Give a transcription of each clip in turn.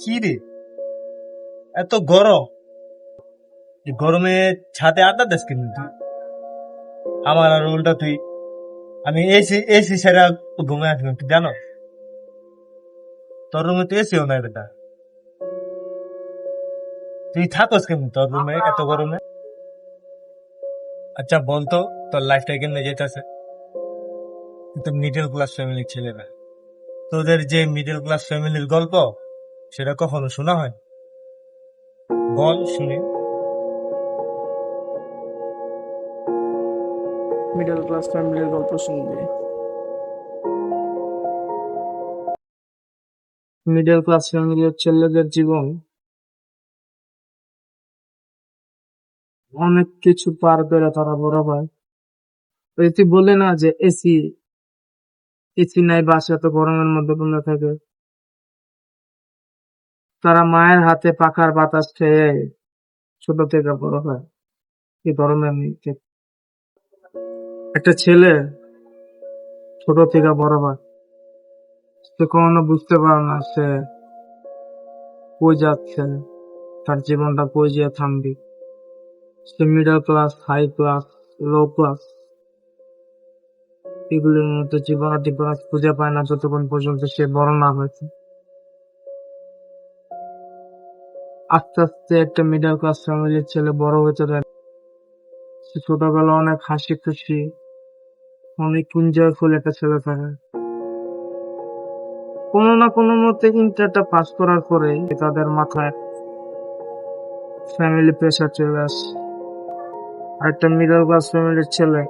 কি রে এত গরম। গরমে ছাদে আড্ডা দেস কিন্তু আমার আর উল্টা তুই। আমি এসি এসি সেরা ঘুমে আসলাম তুই জানো? তোর রুমে তো এসিও নাই বেটা তুই থাকস কেমন তোর রুমে এত গরমে? আচ্ছা বলতো তোর লাইফটা কেমনে যেতেছে? তুই তো মিডল ক্লাস ফ্যামিলির ছেলেরা। তোদের যে মিডল ক্লাস ফ্যামিলির গল্প সেটা কখনো শোনা হয়? বল, শুনি। মিডল ক্লাস ফ্যামিলির গল্প শুনবে। মিডল ক্লাস ফ্যামিলির ছেলেদের জীবন। অনেক কিছু পার করে তারা বড় হয়। তুই বলে না যে এসি এসি নাই, বাসা তো গরমের মধ্যে বন্ধ থাকে। তারা মায়ের হাতে পাখার বাতাস খেয়ে ছোট থেকে বড় হয়। কি মধ্যে একটা ছেলে ছোট থেকে বড় হয়। সে কখনো বুঝতে পারে না সে কই যাচ্ছে, তার জীবনটা কই যেয়ে থামবে। সে middle class high class low class এগুলির মধ্যে জীবনের ডিফারেন্স খুঁজে পায় না যতক্ষণ পর্যন্ত সে বড় না হয়েছে। আস্তে আস্তে একটা মিডল ক্লাস ফ্যামিলির ছেলে বড় হতে থাকে সে ছোটবেলা অনেক হাসি খুশি, অনেক এনজয়ফুল একটা ছেলে থাকে। কোনো না কোনো মতে ইন্টারটা পাস করার পরে তাদের মাথায় ফ্যামিলি প্রেশার চলে আসে। আর একটা মিডল ক্লাস ফ্যামিলির ছেলে,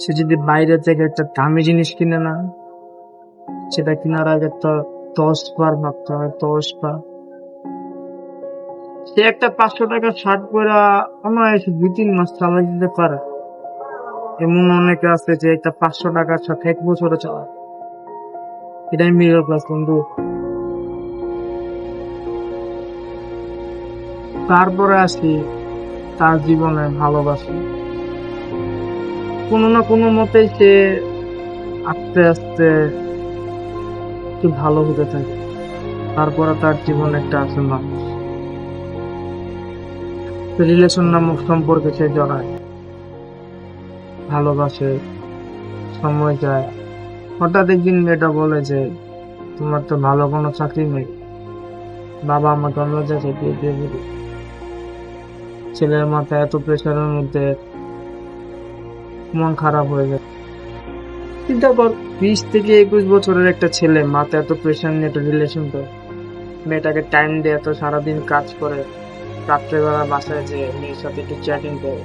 সে যদি বাইরে থেকে একটা দামি জিনিস কিনে না, সেটা কেনার আগে তো দশ বার ভাবতে হয়, দশ বার। সে একটা পাঁচশো টাকা শার্ট পরা অনায়াসে দুই তিন মাস চালাই দিতে পারে। এমন অনেকে আছে যে একটা পাঁচশো টাকার সাথে এক বছরে চালায়। এটাই মিডল ক্লাস বন্ধু। তারপরে আসি তার জীবনে ভালোবাসি। কোনো না কোনো মতেই সে আস্তে আস্তে একটু ভালো হতে থাকে। তারপরে তার জীবনে একটা আছে মানুষ। রিলেশন নামক সম্পর্কে সে জড়ায় ভালোবাসে, সময় যায় হঠাৎ একদিন মেয়েটা বলে যে, তোমার তো ভালো কোনো চাকরি নেই। বাবা আমাকে অন্য জায়গায় বিয়ে দিয়ে দিবে ছেলের মাথায় এত প্রেশারের মধ্যে মন খারাপ হয়ে যায়। কিন্তু কর বিশ থেকে একুশ বছরের একটা ছেলে মাথায় এত প্রেশার নিয়ে একটা রিলেশন করে। মেয়েটাকে টাইম দিয়ে এত সারাদিন কাজ করে। রাত্রেবেলা বাসায় যে মেয়ের সাথে একটু চ্যাটিং করে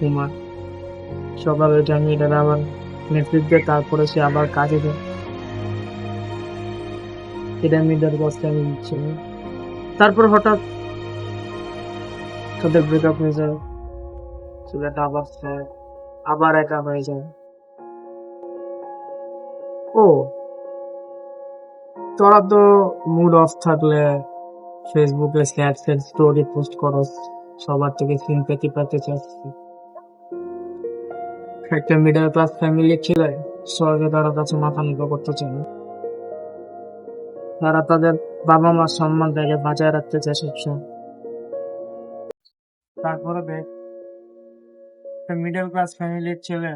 ঘুমায় সকালে আমি এটা আবার দিয়ে তারপরে সে আবার কাজে যায়। এটা মিডল ক্লাস আমি ছিল তারপর হঠাৎ তাদের ব্রেকআপ হয়ে যায়। ছেলেটা আবার আবার একা হয়ে যায়। ও, তোরা তো মুড অফ থাকলে ফেসবুকে স্যাড স্টোরি পোস্ট করস সবার থেকে সিম্পেথি পেতে চাচ্ছি। একটা মিডল ক্লাস ফ্যামিলি ছেলে সহজে তারা কাছে মাথা নিপা করতে চায় তারা তাদের বাবা মার সম্মানটাকে বাঁচায় রাখতে চায় সবসময়। তারপরে দেখ মিডল ক্লাস ফ্যামিলির ছেলে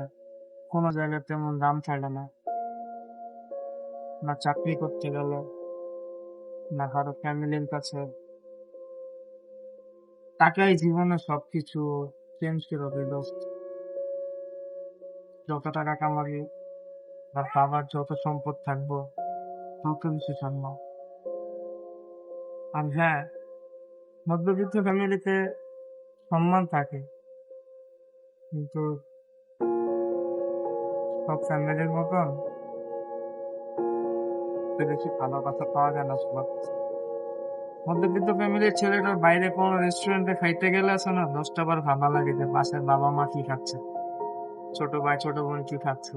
কোনো জায়গায় তেমন দাম ছাড়ে না। না চাকরি করতে গেলে না, কারও ফ্যামিলির কাছে। টাকাই জীবনে সবকিছু চেঞ্জ করে দেয় দোস্ত যত টাকা কামাবি আর বাবার যত সম্পদ থাকব, তত কিছু সম্ভব আর হ্যাঁ মধ্যবিত্ত ফ্যামিলিতে সম্মান থাকে। কিন্তু সব ফ্যামিলির মতন বেশি ভালোবাসা পাওয়া যায় না সবার মধ্যবিত্ত ফ্যামিলির ছেলেটার বাইরে কোনো রেস্টুরেন্টে খাইতে গেলে আছে না দশটা বার ভাবা লাগে যে বাবা মা কি খাচ্ছে, ছোট ভাই, ছোট বোন কি খাচ্ছে।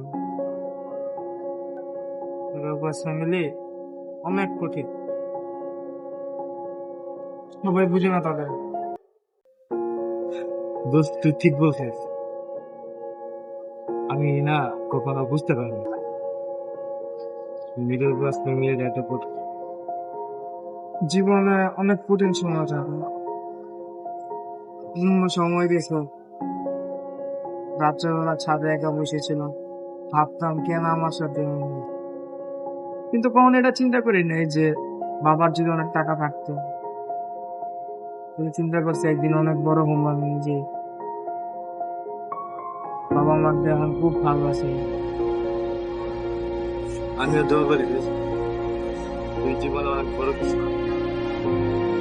ফ্যামিলি অনেক কঠিন। সবাই বুঝে না তাদের। দোস্ত, তুই ঠিক বলছিস। আমি না কখনো বুঝতে পারিনি। মিডল ক্লাস ফ্যামিলির এত জীবনে অনেক কঠিন সময় অন্য সময় দেখো, রাত্রেবেলা ছাদে একা বসেছিলাম ভাবতাম কেন আমার সাথে কিন্তু কখনো এটা চিন্তা করি নাই যে বাবার যদি অনেক টাকা থাকতো। চিন্তা করছি একদিন অনেক বড় হব আমি যে বাবা আমার এখন খুব ভালো আছে 안녕, 더 버리겠습니다. 이 집안은 버릇이 있습니다.